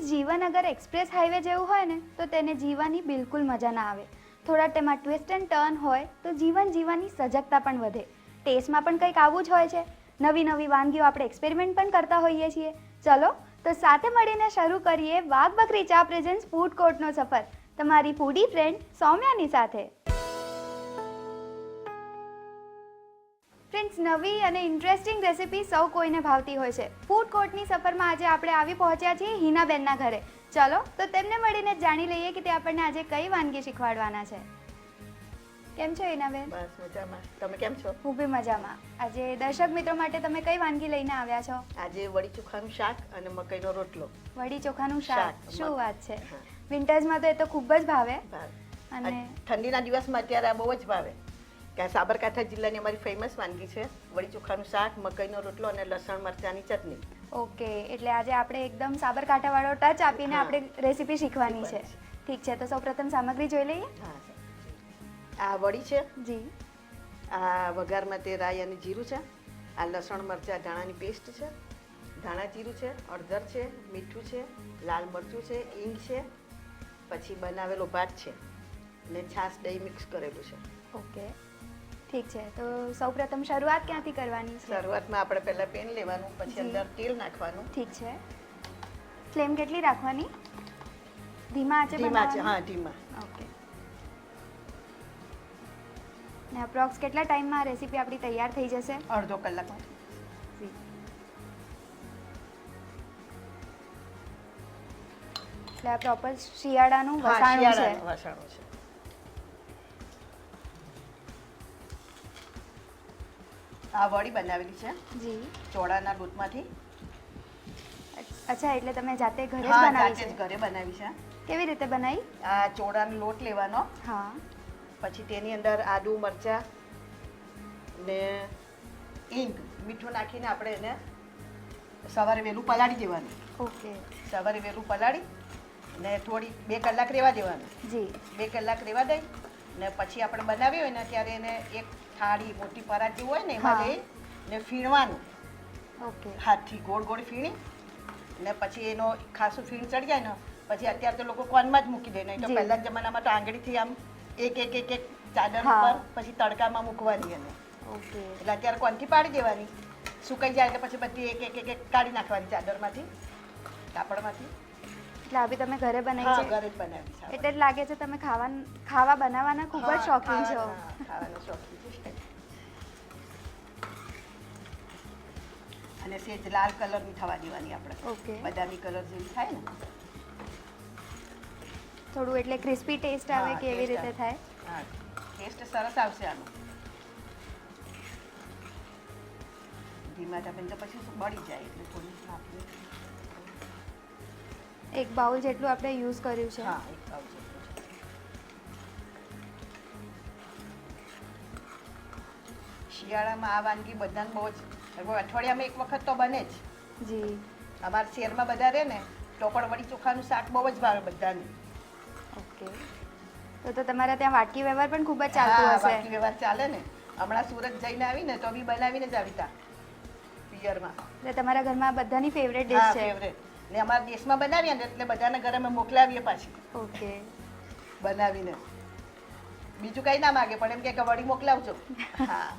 જીવન અગર express highway જેવું હોય ને, તો તેને જીવવાની બિલકુલ મજા ના આવે. થોડા તેમાં ટ્વિસ્ટ એન્ડ ટર્ન હોય, તો જીવન જીવવાની સજગતા પણ વધે. ટેસ્ટમાં પણ કંઈક આવું જ હોય છે. નવી નવી વાનગીઓ આપણે એક્સપેરિમેન્ટ પણ કરતા હોઈએ છીએ. ચલો, તો સાથે મળીને શરૂ કરીએ વાઘ બકરી ચા પ્રેઝન્સ ફૂડ કોર્ટનો સફર. તમારી ફૂડી ફ્રેન્ડ સૌમ્યાની સાથે. ફ્રેન્ડ્સ નવી અને ઇન્ટરેસ્ટિંગ રેસિપી સૌ કોઈને ભાવતી હોય છે. ફૂડ કોર્ટની સફરમાં આજે આપણે આવી પહોંચ્યા છીએ હિનાબેનના ઘરે. ચલો તો તેમને મળીને જાણી લઈએ કે તે આપણને આજે કઈ વાનગી શીખવાડવાના છે. કેમ છો હિનાબેન? બસ મજામાં. તમે કેમ છો? હું બી મજામાં. આજે દર્શક મિત્રો માટે તમે કઈ વાનગી લઈને આવ્યા છો? આજે વડી ચોખાનું શાક અને મકાઈનો રોટલો. વડી ચોખાનું શાક. શું વાત છે? વિન્ટર્સમાં તો એ તો ખૂબ જ ભાવે. ભાવે. અને ઠંડીના દિવસમાં અત્યારે બહુ જ ભાવે. કે સાબરકાંઠા જિલ્લાની અમારી ફેમસ વાનગી છે વળી ચોખાનું શાક મકાઈનો રોટલો અને લસણ મરચાંની ચટણી. ઓકે એટલે આજે આપણે એકદમ સાબરકાંઠાવાળો ટચ આપીને આપણે રેસીપી શીખવાની છે. ઠીક છે તો સૌપ્રથમ સામગ્રી જોઈ લઈએ? હા આ વડી છે. જી. આ વઘારમાં તે રાઈ અને જીરું છે. આ લસણ મરચાં ધાણાની પેસ્ટ છે. ધાણા જીરું છે અડધર છે મીઠું છે લાલ મરચું છે ઈંગ છે પછી બનાવેલો ભાત છે. ને છાશ દહીં મિક્સ કરેલું છે. ઓકે. ઠીક છે. તો સૌપ્રથમ શરૂઆત ક્યાંથી કરવાની છે? શરૂઆતમાં આપણે પહેલા પેન લેવાનું પછી અંદર તેલ નાખવાનું. ઠીક છે. ફ્લેમ કેટલી રાખવાની? ધીમા આંચે ધીમા છે હા ધીમા. ઓકે. ને અપ્રોક્સ કેટલા ટાઈમમાં રેસીપી આપણી તૈયાર થઈ જશે? અડધો કલાકમાં એટલે આ પ્રોપર શિયાળાનું વસાણું છે. વસાણું છે. આ વડી બનાવેલી છે. જી. ચોળાના લોટમાંથી અચ્છા એટલે તમે જાતે ઘરે જ હા બનાવી જાતે જ છે ઘરે બનાવી છે. કેવી રીતે બનાવી? આ ચોળાનો લોટ લેવાનો. હા. પછી તેની અંદર આદુ મરચાં ને ઈંગ મીઠું નાખીને આપણે એને સવારે વહેલું પલાળી દેવાનું. ઓકે. સવારે વહેલું પલાળી ને થોડી બે કલાક રહેવા દેવાનું. જી. બે કલાક રહેવા દઈ ને પછી આપણે બનાવી હોય ને ત્યારે એને એક થાળી મોટી પરાત હોય ને એમાં લઈ ને ફીણવાનું. ઓકે. હાથથી ગોળ ગોળ ફીણી ને પછી એનો ખાસું ફીણ ચડી જાય ને પછી અત્યારે તો લોકો કોનમાં જ મૂકી દે નહીં તો. પહેલાના જમાનામાં તો આંગળીથી આમ એક એક એક એક ચાદર. ઉપર પછી તડકામાં મૂકવાની એને. ઓકે. એટલે અત્યારે કોનથી પાડી દેવાની? સુકાઈ જાય એટલે પછી બધી એક એક એક એક કાઢી નાખવાની ચાદરમાંથી કાપડમાંથી. એટલે આવી તમે ઘરે બનાવી છે? ઘરે જ બનાવી છે. એટલે લાગે છે તમે ખાવા ખાવા બનાવવાના ખૂબ જ શોખીન છો. ખાવાનો ખાવાના શોખીન અને સેજ લાલ કલરની થવા દેવાની આપણે. ઓકે. બદામી કલર જેવી થાય ને. થોડું એટલે ક્રિસ્પી ટેસ્ટ આવે કે એવી રીતે થાય? હા ટેસ્ટ સરસ આવશે આનો. ધીમા તાપે તો પછી બળી જાય એટલે થોડી આપણે એક બાઉલ જેટલું આપણે યુઝ કર્યું છે. હા એક બાઉલ જેટલું શિયાળામાં આ વાનગી બધાને બહુ જ અઠવાડિયામાં એક વખત તો બને જ. જી. અમારા શહેરમાં બધા રહે ને તો પણ વળી ચોખાનું શાક બહુ જ ભાવે બધાને. ઓકે. તો તો તમારા ત્યાં વાટકી વ્યવહાર પણ ખૂબ જ ચાલતો હશે. વાટકી વ્યવહાર ચાલે ને. હમણાં સુરત જઈને આવીને તો બી બનાવીને જ આવી તા પિયરમાં. એટલે તમારા ઘરમાં બધાની ફેવરેટ ડિશ છે. ફેવરેટ ને અમારા દેશમાં બનાવીએ ને એટલે બધાના ઘરે અમે મોકલાવીએ પાછી. ઓકે. બનાવીને. બીજું કઈ ના માગે પણ એમ કે કે વળી મોકલાવજો. હા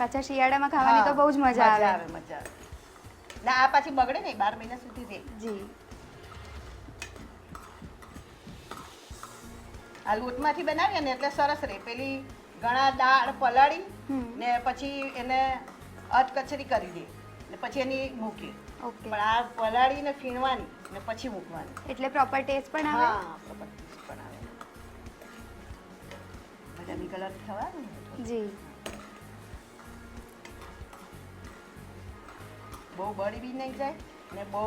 પાછા શિયાળામાં ખાવાની તો બહુ જ મજા આવે. આવે મજા આવે. ના આ પાછી બગડે નહીં બાર મહિના સુધી રહે જી. આ લોટમાંથી બનાવીએ ને એટલે સરસ રહે. પેલી ઘણા દાળ પલાળી ને પછી એને અધકચરી કરી દે. ને પછી એની મૂકીએ. ઓકે. પણ આ પલાળીને ફીણવાની ને પછી મૂકવાની. એટલે પ્રોપર ટેસ્ટ પણ આવે? હા પ્રોપર ટેસ્ટ પણ આવે. બધાની કલર થવાની જી. બહુ બળી બી નહીં જાય ને બહુ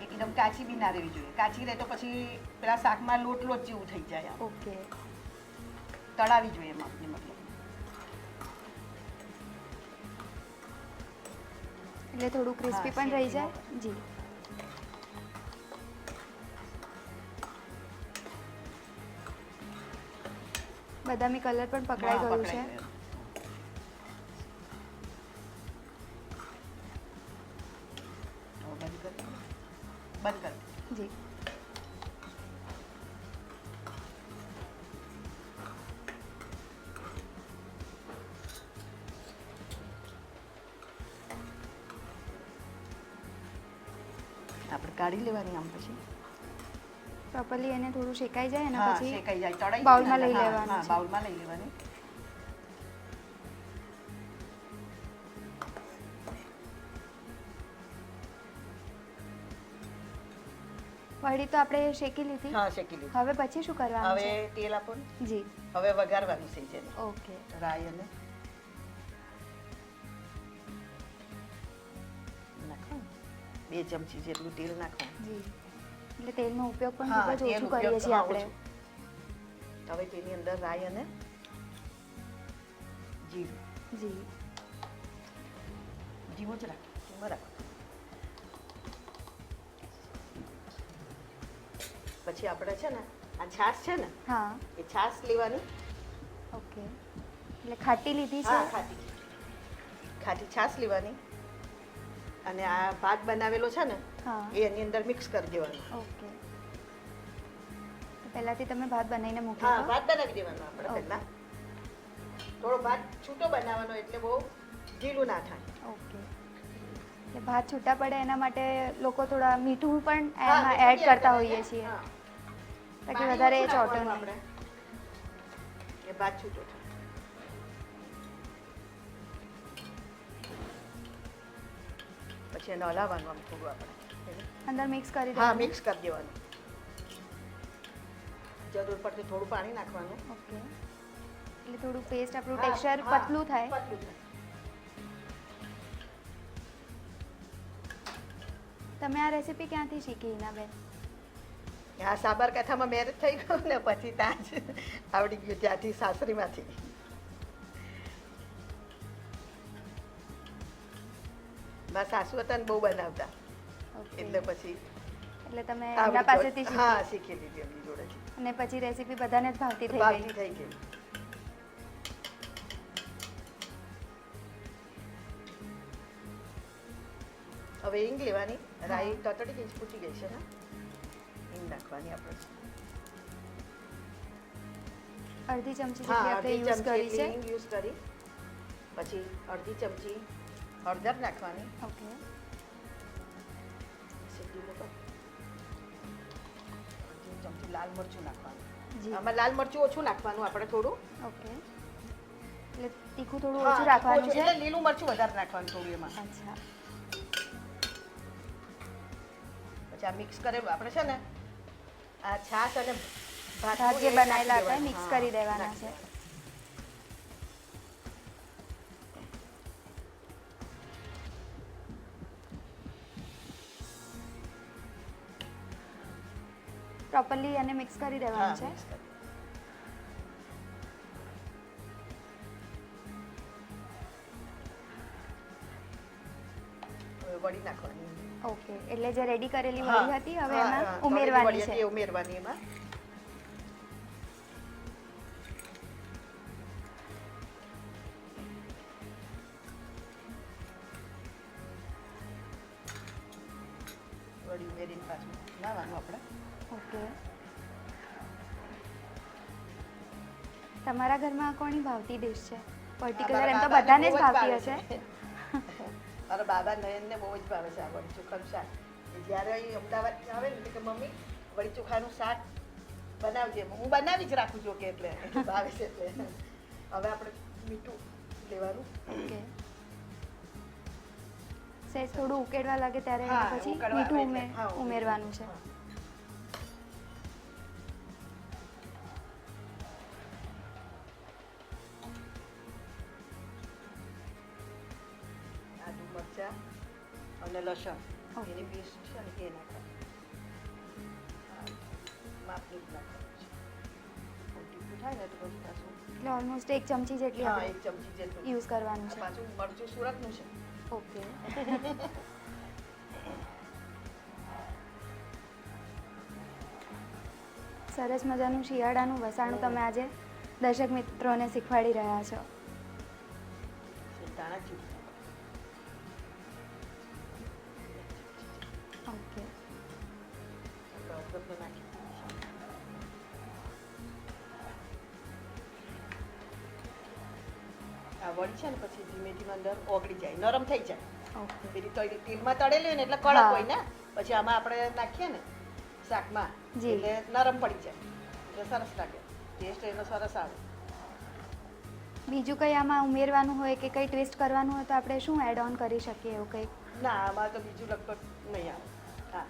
એકદમ કાચી બી ના રહેવી જોઈએ. કાચી રહે તો પછી પેલા શાકમાં લોટ લોટ જેવું થઈ જાય ઓકે. તળાવી જોઈએ એમાં મતલબ એટલે થોડું ક્રિસ્પી પણ રહી જાય? જી. બદામી કલર પણ પકડાઈ ગયો ગયું છે. જી. આપણે કાઢી લેવાની આમ પછી. પ્રોપરલી એને થોડું શેકાઈ જાય અને પછી શેકાઈ જાય તળાઈ બાઉલમાં લઈ લેવાનું બાઉલમાં લઈ લેવાની. વળી તો આપણે શેકી લીધી. હા શેકી લીધી. હવે પછી શું કરવાનું હવે તેલ આપો ને. જી. હવે વઘારવાનું છે જેને. ઓકે. રાઈ અને બે ચમચી જેટલું તેલ નાખવાનું. જી. એટલે તેલનો ઉપયોગ પણ ખૂબ જ ઓછો કરીએ છીએ આપણે. હવે તેની અંદર રાઈ અને જીરું. જી. જીવો જ રાખ પછી આપણે છે ને આ છાશ છે ને હા. એ છાશ લેવાની. ઓકે. એટલે ખાટી લીધી હા છે ખાટી. ખાટી છાશ લેવાની. અને આ ભાત બનાવેલો છે ને એ એની અંદર મિક્સ કરી દેવાનો. ઓકે. પહેલાથી તમે ભાત બનાવીને હા મૂક્યો ભાત બનાવી દેવાનો આપણે પહેલા. થોડો ભાત છૂટો બનાવવાનો એટલે બહુ ઢીલું ના થાય. ઓકે. એટલે ભાત છૂટા પડે એના માટે લોકો થોડા મીઠું પણ એમાં એડ કરતા હોઈએ છીએ. પાણી વધારે એ ચોટો આપણે. એ ભાત ચોટો પછી એને હલાવવાનું આમ થોડું આપણે. અંદર મિક્સ કરી હા મિક્સ કરી દેવાનું. જરૂર પડતી થોડું પાણી નાખવાનું. ઓકે. એટલે થોડું પેસ્ટ આપણું ટેક્સચર પતલું થાય. પતલું થાય. તમે આ રેસીપી ક્યાંથી શીખી હિનાબેન? આ સાબરકાંઠામાં મેરેજ થઈ ગયું ને પછી ત્યાં જ આવડી ગયું ત્યાંથી સાસરીમાંથી. મારા સાસુ હતા ને બહુ બનાવતા. એટલે પછી એટલે તમે એમના પાસેથી હા શીખી લીધી એમની જોડેથી. અને પછી રેસીપી બધાને જ ભાવતી થઈ ગઈ. થઈ ગઈ. હવે ઈંગ લેવાની. રાઈ તતડી ગઈ ફૂટી ગઈ છે હિંગ નાખવાની આપણે. અડધી ચમચી જેટલી આપણે યુઝ કરી છે. યુઝ કરી. પછી અડધી ચમચી હળદર નાખવાની. ઓકે. ચમચી લાલ મરચું નાખવાનું. આમાં લાલ મરચું ઓછું નાખવાનું આપણે થોડું. ઓકે. એટલે તીખું થોડું ઓછું રાખવાનું છે? એટલે લીલું મરચું વધારે નાખવાનું થોડું એમાં. અચ્છા. પછી આ મિક્સ કરેલું આપણે છે ને આ છાશ અને ભાત જે બનાવેલા હતા મિક્સ કરી દેવાના છે. પ્રોપરલી એને મિક્સ કરી દેવાનું છે. વળી નાખવાની. ઓકે એટલે જે રેડી કરેલી વડી હતી હવે એમાં ઉમેરવાની છે. ઉમેરવાની એમાં. વળી ઉમેરીને પાછું નાવાનું આપણે. ઓકે. તમારા ઘરમાં કોની ભાવતી ડિશ છે? પર્ટિક્યુલર એમ તો બધાને જ ભાવતી હશે. મારા બાબા નયનને બહુ જ ભાવે છે આ વળી ચોખાનું શાક. જ્યારે અહીં અમદાવાદ આવે ને કે મમ્મી વળી ચોખાનું શાક બનાવજે. હું બનાવી જ રાખું છું કે એટલે. ભાવે છે એટલે. હવે આપણે મીઠું લેવાનું. ઓકે. સહેજ થોડું ઉકેળવા લાગે ત્યારે પછી મીઠું ઉમેરવાનું છે. મરચાં અને લસણ એની પેસ્ટ છે ને એ નાખવાની હા, જ નાખવાનું છે બહુ તીખું થાય ને તો પછી પાછું એટલે ઓલમોસ્ટ એક ચમચી જેટલી હા એક ચમચી જેટલું યુઝ કરવાનું છે પાછું મરચું સુરતનું છે ઓકે સરસ મજાનું શિયાળાનું વસાણું તમે આજે દર્શક મિત્રોને શીખવાડી રહ્યા છો. વળી છે ને પછી ધીમે ધીમે અંદર ઓગળી જાય નરમ થઈ જાય. પેલી તળી તેલમાં તળેલી હોય ને એટલે કડક હોય ને પછી આમાં આપણે નાખીએ ને શાકમાં એટલે નરમ પડી જાય. એટલે સરસ લાગે. ટેસ્ટ એનો સરસ આવે. બીજું કંઈ આમાં ઉમેરવાનું હોય કે કંઈ ટ્વિસ્ટ કરવાનું હોય તો આપણે શું એડ ઓન કરી શકીએ એવું કંઈ? ના આમાં તો બીજું લગભગ નહીં આવે. હા.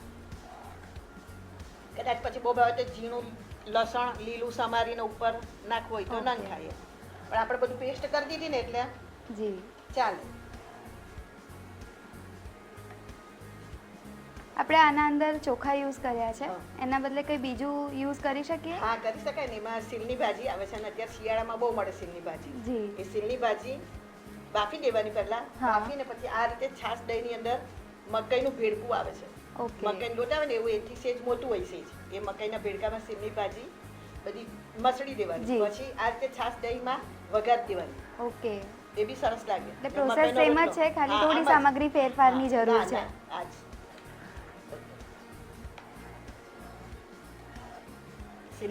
કદાચ પછી બહુ ભાવે તો ઝીણું લસણ લીલું સમારીને ઉપર નાખવું હોય તો ના. ખાઈએ. પણ આપણે બધું પેસ્ટ કરી દીધી ને એટલે જી. ચાલે. આપણે આના અંદર ચોખા યુઝ કર્યા છે. એના બદલે કંઈ બીજું યુઝ કરી શકીએ? હા કરી શકાય ને. એમાં સિલની ભાજી આવે છે અને અત્યારે શિયાળામાં બહુ મળે સિલની ભાજી. જી. એ સિલની ભાજી બાફી દેવાની પહેલા. બાફીને પછી આ રીતે છાશ દહીંની અંદર મકાઈનું ભેળકું આવે છે. મકાઈ મકાઈનું લોટ આવે ને એવું એથી સેજ મોટું હોય સેજ. એ મકાઈના ભેળકામાં સિલની ભાજી બધી મસળી દેવાની. પછી આ રીતે છાશ દહીંમાં વઘાર દેવાની ઓકે. એ બી સરસ લાગે. એટલે પ્રોસેસ સેમ જ છે ખાલી થોડી સામગ્રી ફેરફારની જરૂર છે. આજ. જ.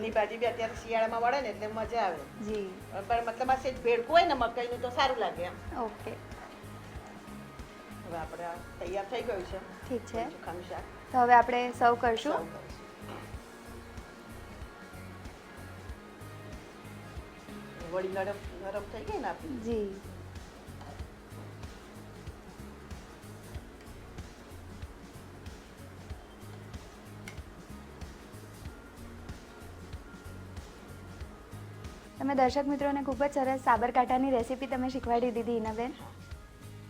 ભાજી બી અત્યારે શિયાળામાં વળે ને એટલે મજા આવે. જી. પણ મતલબ આ સેજ ભેળકું હોય ને મકાઈનું તો સારું લાગે એમ. ઓકે. હવે આપણે તૈયાર થઈ ગયું છે. ઠીક છે. ચોખાનું શાક. તો હવે આપણે સર્વ કરશું. વળી નરમ. નરમ થઈ ગઈ ને આપણી? જી. તમે દર્શક મિત્રોને ખૂબ જ સરસ સાબરકાંઠાની રેસીપી તમે શીખવાડી દીધી ઇનાબેન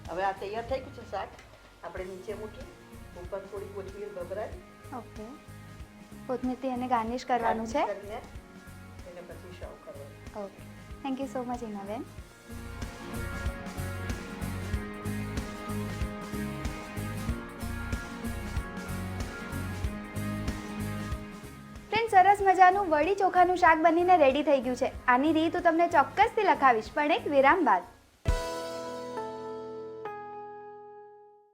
હવે આ તૈયાર થઈ ગયું છે શાક. આપણે નીચે મૂકી ઉપર થોડી કોથમીર ભભરાય ઓકે. કોથમીરથી એને ગાર્નિશ કરવાનું છે. એને પછી સર્વ કરવાનું. Okay. Thank you so much friend સરસ મજાનું વડી ચોખાનું શાક બનીને રેડી થઈ ગયું છે. આની રીત હું તમને ચોક્કસથી લખાવીશ, પણ એક વિરામ બાદ.